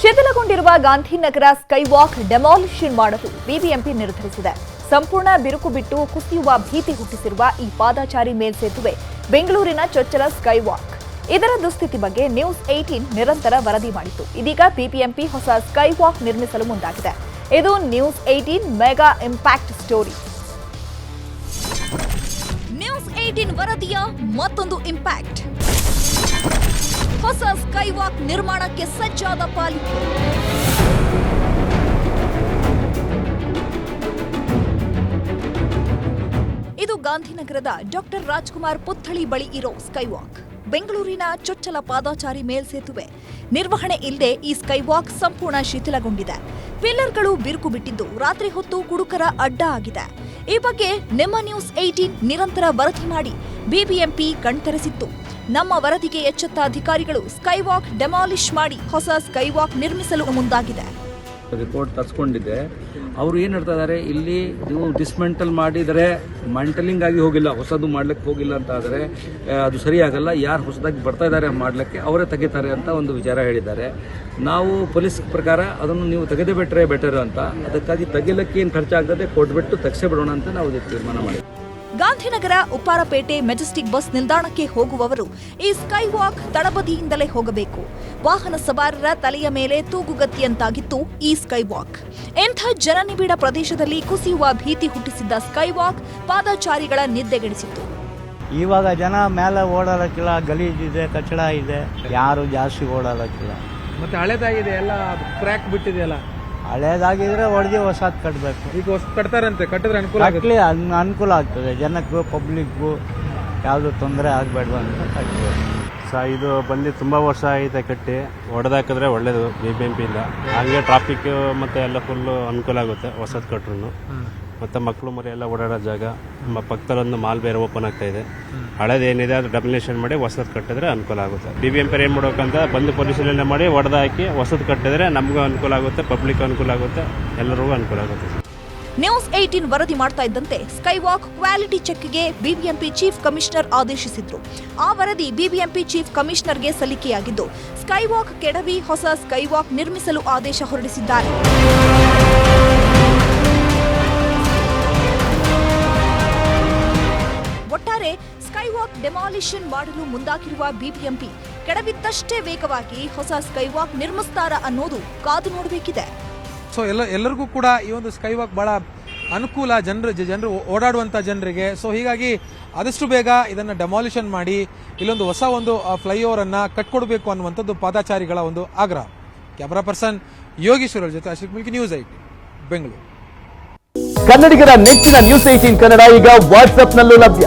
ಶಿಥಿಲಗೊಂಡಿರುವ Gandhinagar skywalk demolition ಮಾಡಲು BBMP ನಿರ್ಧರಿಸಿದೆ. ಸಂಪೂರ್ಣ ಬಿರುಕು ಬಿಟ್ಟು ಕುಸಿಯುವ ಭೀತಿ ಹುಟ್ಟಿಸಿರುವ ಈ ಪಾದಾಚಾರಿ ಮೇಲ್ಸೇತುವೆ ಬೆಂಗಳೂರಿನ ಚೊಚ್ಚಲ ಸ್ಕೈವಾಕ್. ಇದರ ದುಸ್ಥಿತಿ ಬಗ್ಗೆ ನ್ಯೂಸ್ ಏಟೀನ್ ನಿರಂತರ ವರದಿ ಮಾಡಿತು. ಇದೀಗ ಬಿಬಿಎಂಪಿ ಹೊಸ ಸ್ಕೈವಾಕ್ ನಿರ್ಮಿಸಲು ಮುಂದಾಗಿದೆ. ಇದು news eighteen mega impact story. News eighteen ವರದಿಯ ಮತ್ತೊಂದು ಇಂಪ್ಯಾಕ್ಟ್. ಹೊಸ ಸ್ಕೈವಾಕ್ ನಿರ್ಮಾಣಕ್ಕೆ ಸಜ್ಜಾದ ಪಾಲಿಕೆ ಇದು ಗಾಂಧಿನಗರದ ಡಾಕ್ಟರ್ ರಾಜ್ಕುಮಾರ್ ಪುತ್ಥಳಿ ಬಳಿ ಇರೋ ಸ್ಕೈವಾಕ್. ಬೆಂಗಳೂರಿನ ಚೊಚ್ಚಲ ಪಾದಾಚಾರಿ ಮೇಲ್ಸೇತುವೆ ನಿರ್ವಹಣೆ ಇಲ್ಲದೆ ಈ ಸ್ಕೈವಾಕ್ ಸಂಪೂರ್ಣ ಶಿಥಿಲಗೊಂಡಿದೆ. ಪಿಲ್ಲರ್ಗಳು ಬಿರುಕು ಬಿಟ್ಟಿದ್ದು ರಾತ್ರಿ ಹೊತ್ತು ಕುಡುಕರ ಅಡ್ಡ ಆಗಿದೆ. ಈ ಬಗ್ಗೆ ನಿಮ್ಮ ನ್ಯೂಸ್ ಏಟೀನ್ ನಿರಂತರ ವರದಿ ಮಾಡಿ ಬಿಬಿಎಂಪಿ ಕಣ್ತರಿಸಿತ್ತು. ನಮ್ಮ ವರದಿಗೆ ಎಚ್ಚೆತ್ತ ಅಧಿಕಾರಿಗಳು ಸ್ಕೈವಾಕ್ ಡೆಮಾಲಿಷ್ ಮಾಡಿ ಹೊಸ ಸ್ಕೈವಾಕ್ ನಿರ್ಮಿಸಲು ಮುಂದಾಗಿದೆ. ರಿಪೋರ್ಟ್ ತರಿಸ್ಕೊಂಡಿದ್ದೆ. ಅವರು ಏನು ಹೇಳ್ತಾ ಇದ್ದಾರೆ ಇಲ್ಲಿ ನೀವು ಡಿಸ್ಮೆಂಟಲ್ ಮಾಡಿದರೆ ಮೆಂಟಲಿಂಗ್ ಆಗಿ ಹೋಗಿಲ್ಲ, ಹೊಸದು ಮಾಡ್ಲಿಕ್ಕೆ ಹೋಗಿಲ್ಲ ಅಂತ ಆದರೆ ಅದು ಸರಿಯಾಗಲ್ಲ. ಯಾರು ಹೊಸದಾಗಿ ಬರ್ತಾ ಇದ್ದಾರೆ ಮಾಡಲಿಕ್ಕೆ ಅವರೇ ತೆಗಿತಾರೆ ಅಂತ ಒಂದು ವಿಚಾರ ಹೇಳಿದ್ದಾರೆ. ನಾವು ಪೊಲೀಸ್ ಪ್ರಕಾರ ಅದನ್ನು ನೀವು ತೆಗೆದೇ ಬಿಟ್ಟರೆ ಬೆಟರ್ ಅಂತ. ಅದಕ್ಕಾಗಿ ತೆಗಿಲಿಕ್ಕೆ ಏನು ಖರ್ಚಾಗ್ತದೆ ಕೊಟ್ಬಿಟ್ಟು ತೆಗ್ಸೇ ಬಿಡೋಣ ಅಂತ ನಾವು ತೀರ್ಮಾನ ಮಾಡಿದ್ವಿ. ಗಾಂಧಿನಗರ ಉಪ್ಪಾರಪೇಟೆ ಮೆಜೆಸ್ಟಿಕ್ ಬಸ್ ನಿಲ್ದಾಣಕ್ಕೆ ಹೋಗುವವರು ಈ ಸ್ಕೈ ವಾಕ್ ತಳಬದಿಯಿಂದಲೇ ಹೋಗಬೇಕು. ವಾಹನ ಸವಾರರ ತಲೆಯ ಮೇಲೆ ತೂಗುಗತಿಯಂತಾಗಿತ್ತು ಈ ಸ್ಕೈ ವಾಕ್ ಎಂಥ ಜನನಿಬಿಡ ಪ್ರದೇಶದಲ್ಲಿ ಕುಸಿಯುವ ಭೀತಿ ಹುಟ್ಟಿಸಿದ್ದ ಸ್ಕೈ ವಾಕ್ ಪಾದಚಾರಿಗಳ ನಿದ್ದೆಗೆಡಿಸಿತ್ತು. ಇವಾಗ ಜನ ಮೇಲೆ ಓಡಾಡಕ್ಕಿಲ್ಲ ಗಲೀಜಿದೆ ಕಚಡ ಇದೆ. ಯಾರು ಜಾಸ್ತಿ ಓಡಾಡಕ್ಕಿಲ್ಲ. ಮತ್ತೆ ಹಳೆದಾಗಿದೆ ಎಲ್ಲ ಕ್ರ್ಯಾಕ್ ಬಿಟ್ಟಿದೆಯಲ್ಲ ಹಳೇದಾಗಿದ್ರೆ ಹೊಡೆದಿ ಹೊಸದ್ ಕಟ್ಟಬೇಕು ಈಗ ಹೊಸ ಕಟ್ತಾರಂತೆ ಕಟ್ಟಿದ್ರೆ ಅನುಕೂಲ ಆಗುತ್ತೆ. ಕಟ್ಲಿ ಅನ್- ಅನುಕೂಲ ಆಗ್ತದೆ. ಜನಕ್ಕೂ ಪಬ್ಲಿಕ್ಗೂ ಯಾವುದು ತೊಂದರೆ ಆಗಬೇಡ್ದು ಅಂತ ಕಟ್ಟಬೇಕು ಸೊ ಇದು ಬಂದು ತುಂಬ ವರ್ಷ ಆಗಿದೆ ಕಟ್ಟಿ. ಹೊಡೆದಾಕಿದ್ರೆ ಒಳ್ಳೇದು ಬಿ ಬಿ ಎಂ ಪಿಯಿಂದ ಹಾಗೆ ಟ್ರಾಫಿಕ್ ಮತ್ತು ಎಲ್ಲ ಫುಲ್ಲು ಅನುಕೂಲ ಆಗುತ್ತೆ ಹೊಸದು ಕಟ್ರು ಮತ್ತು ಮಕ್ಕಳು ಮರಿ ಎಲ್ಲ ಓಡಾಡೋ ಜಾಗ, ನಮ್ಮ ಪಕ್ಕದಲ್ಲೊಂದು ಮಾಲ್ ಬೇರೆ ಓಪನ್ ಆಗ್ತಾ ಇದೆ. ಹಳೇದೇನಿದೆ ಅದು ಡಮಿನೇಷನ್ ಮಾಡಿ ಹೊಸದು ಕಟ್ಟಿದ್ರೆ ಅನುಕೂಲ ಆಗುತ್ತೆ. ಬಿ ಬಿ ಎಂ ಪೇರ್ ಏನು ಮಾಡ್ಬೇಕಂತ ಬಂದು ಪರಿಶೀಲನೆ ಮಾಡಿ ಹೊಡೆದಾಕಿ ಹೊಸದು ಕಟ್ಟಿದ್ರೆ ನಮಗೂ ಅನುಕೂಲ ಆಗುತ್ತೆ ಪಬ್ಲಿಕ್ ಅನುಕೂಲ ಆಗುತ್ತೆ, ಎಲ್ಲರಿಗೂ ಅನುಕೂಲ ಆಗುತ್ತೆ. ನ್ಯೂಸ್ ಏಟೀನ್ ವರದಿ ಮಾಡ್ತಾ ಇದ್ದಂತೆ ಸ್ಕೈವಾಕ್ ಕ್ವಾಲಿಟಿ ಚೆಕ್ಗೆ ಬಿಬಿಎಂಪಿ ಚೀಫ್ ಕಮಿಷನರ್ ಆದೇಶಿಸಿದ್ರು. ಆ ವರದಿ ಬಿಬಿಎಂಪಿ ಚೀಫ್ ಕಮಿಷನರ್ಗೆ ಸಲ್ಲಿಕೆಯಾಗಿದ್ದು, ಸ್ಕೈವಾಕ್ ಕೆಡವಿ ಹೊಸ ಸ್ಕೈವಾಕ್ ನಿರ್ಮಿಸಲು ಆದೇಶ ಹೊರಡಿಸಿದ್ದಾರೆ. ಸ್ಕೈ ವಾಕ್ ಡೆಮಾಲಿಷನ್ ಮಾಡಲು ಮುಂದಾಗಿರುವ ಬಿಬಿಎಂಪಿ ಕೆಡವಿದ್ದಷ್ಟೇ ವೇಗವಾಗಿ ಹೊಸ ಸ್ಕೈವಾಕ್ ನಿರ್ಮಿಸ್ತಾರ ನಿರ್ಮಿಸ್ತಾರಾ ಅನ್ನೋದು ಕಾದು ನೋಡಬೇಕಿದೆ. ಸೊ ಎಲ್ಲ ಎಲ್ಲರಿಗೂ ಕೂಡ ಈ ಒಂದು ಸ್ಕೈವಾಕ್ ಬಹಳ ಅನುಕೂಲ ಜನರು ಜನರು ಓಡಾಡುವಂತ ಜನರಿಗೆ. ಸೊ ಹೀಗಾಗಿ ಆದಷ್ಟು ಬೇಗ ಇದನ್ನ ಡೆಮಾಲಿಷನ್ ಮಾಡಿ ಇಲ್ಲೊಂದು ಹೊಸ ಒಂದು ಫ್ಲೈಓವರ್ ಅನ್ನ ಕಟ್ಕೊಡ್ಬೇಕು ಅನ್ನುವಂಥದ್ದು ಪಾದಾಚಾರಿಗಳ ಒಂದು ಆಗ್ರಹ. ಕ್ಯಾಮರಾ ಪರ್ಸನ್ ಯೋಗೀಶ್ವರ ಜೊತೆ ಅಶೋಕ್ ಮಿಲ್ಕಿ ನ್ಯೂಸ್ ಐಟಿ ಬೆಂಗಳೂರು. ಕನ್ನಡಿಗರ ನೆಚ್ಚಿನ ನ್ಯೂಸ್ ಏಟೀನ್ ಕನ್ನಡ ಈಗ ವಾಟ್ಸ್ಆಪ್ನಲ್ಲೂ ಲಭ್ಯ.